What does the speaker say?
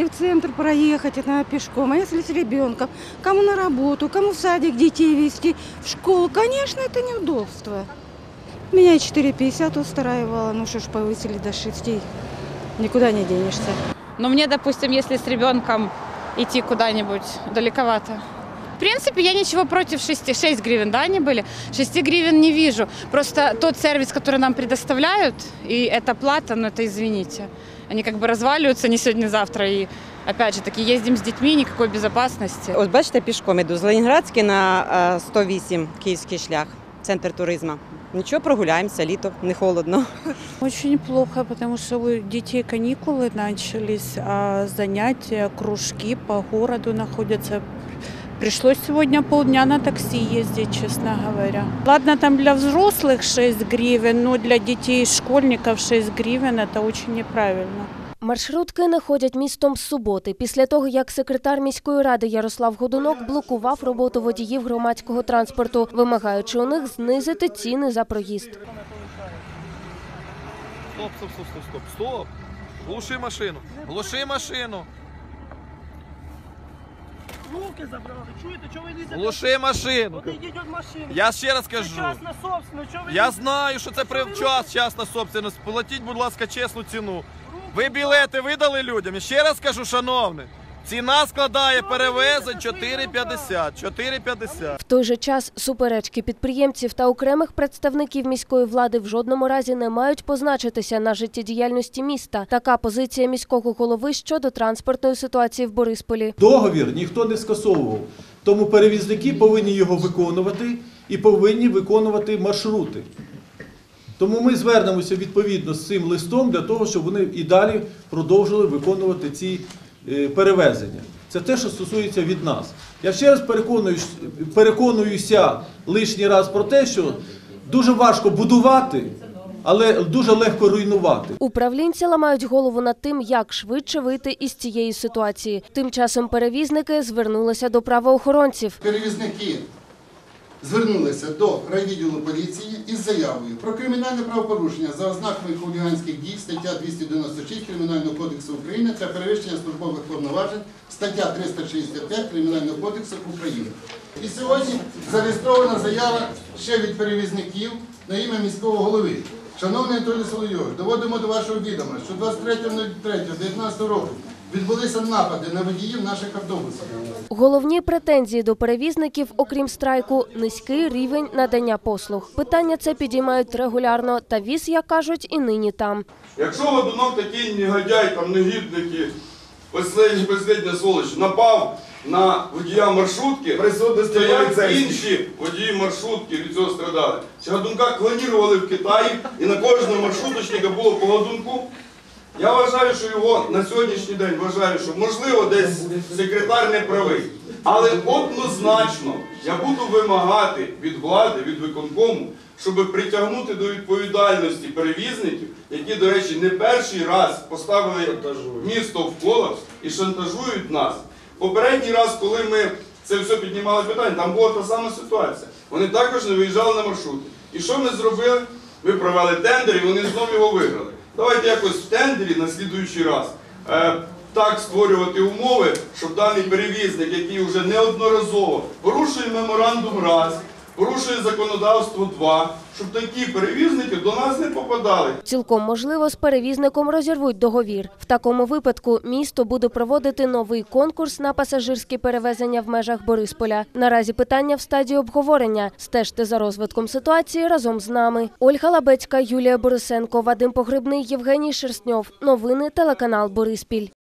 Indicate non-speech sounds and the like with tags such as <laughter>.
и в центр проехать это пешком. А если с ребенком? Кому на работу, кому в садик детей везти, в школу? Конечно, это неудобство. Меня и 4,50 устраивало, ну что ж, повысили до 6. Никуда не денешься. Но мне, допустим, если с ребенком идти куда-нибудь далековато. В принципе, я ничего против 6, 6 гривен, да, они были? 6 гривен не вижу. Просто тот сервис, который нам предоставляют, и эта плата, ну это извините. Они как бы разваливаются не сегодня, не завтра. И опять же таки ездим с детьми, никакой безопасности. Ось бачите, пішком іду з Ленінградський на е, 108 київський шлях, центр туризму. Нічого, прогуляємося, літо, не холодно. <laughs> Очень плохо, потому что у детей каникулы начались, а занятия, кружки по городу находятся. Пришлось сегодня полдня на такси ездить, честно говоря. Ладно, там для взрослых 6 гривен, но для детей и школьников 6 гривен это очень неправильно. Маршрутки не ходять містом з суботи, після того, як секретар міської ради Ярослав Годунок блокував роботу водіїв громадського транспорту, вимагаючи у них знизити ціни за проїзд. Стоп, стоп, стоп, стоп, стоп, стоп. Глуши машину. Глуши машину. Руки забрали, чуєте, чого ви лізете? Глуши машину. Одійдіть від машини. Я ще раз Це кажу. частна собственность, чого ви Я лізете? знаю, що це при час час на собственность. Платіть, будь ласка, чесну ціну. Ви білети видали людям. Ще раз кажу, шановний. Ціна складає перевезень 4,50. 4,50. В той же час суперечки підприємців та окремих представників міської влади в жодному разі не мають позначитися на життєдіяльності міста. Така позиція міського голови щодо транспортної ситуації в Борисполі. Договір ніхто не скасовував. Тому перевізники повинні його виконувати і повинні виконувати маршрути. Тому ми звернемося відповідно з цим листом для того, щоб вони і далі продовжили виконувати ці перевезення. Це те, що стосується від нас. Я ще раз переконуюся, переконуюся лишній раз про те, що дуже важко будувати, але дуже легко руйнувати. Управлінці ламають голову над тим, як швидше вийти із цієї ситуації. Тим часом перевізники звернулися до правоохоронців. Перевізники звернулися до райвідділу поліції із заявою про кримінальне правопорушення за ознаками хуліганських дій, стаття 296 Кримінального кодексу України та перевищення службових повноважень, стаття 365 Кримінального кодексу України. І сьогодні зареєстрована заява ще від перевізників на ім'я міського голови. Шановний Анатолій Соловйович, доводимо до вашого відома, що 23.03.19 року відбулися напади на водіїв наших автобусів. Головні претензії до перевізників, окрім страйку, низький рівень надання послуг. Питання це підіймають регулярно, та віз, як кажуть, і нині там. Якщо Годунов такий негодяй, там негідник і последня, последня сволоч напав на водія маршрутки, присутності як інші водії маршрутки від цього страдали. Чи Годунка клонірували в Китаї і на кожного маршруточника було по годунку. Я вважаю, що його на сьогоднішній день вважаю, що можливо десь секретар не правий. Але однозначно я буду вимагати від влади, від виконкому, щоб притягнути до відповідальності перевізників, які, до речі, не перший раз поставили місто в колапс і шантажують нас. Попередній раз, коли ми це все піднімали питання, там була та сама ситуація. Вони також не виїжджали на маршрути. І що ми зробили? Ми провели тендер і вони знову його виграли. Давайте якось в тендері на слідуючий раз е, так створювати умови, щоб даний перевізник, який вже неодноразово порушує меморандум раз, порушує законодавство два, щоб такі перевізники до нас не попадали. Цілком можливо, з перевізником розірвуть договір. В такому випадку місто буде проводити новий конкурс на пасажирські перевезення в межах Борисполя. Наразі питання в стадії обговорення. Стежте за розвитком ситуації разом з нами. Ольга Лабецька, Юлія Борисенко, Вадим Погребний, Євгеній Шерстньов. Новини телеканал Бориспіль.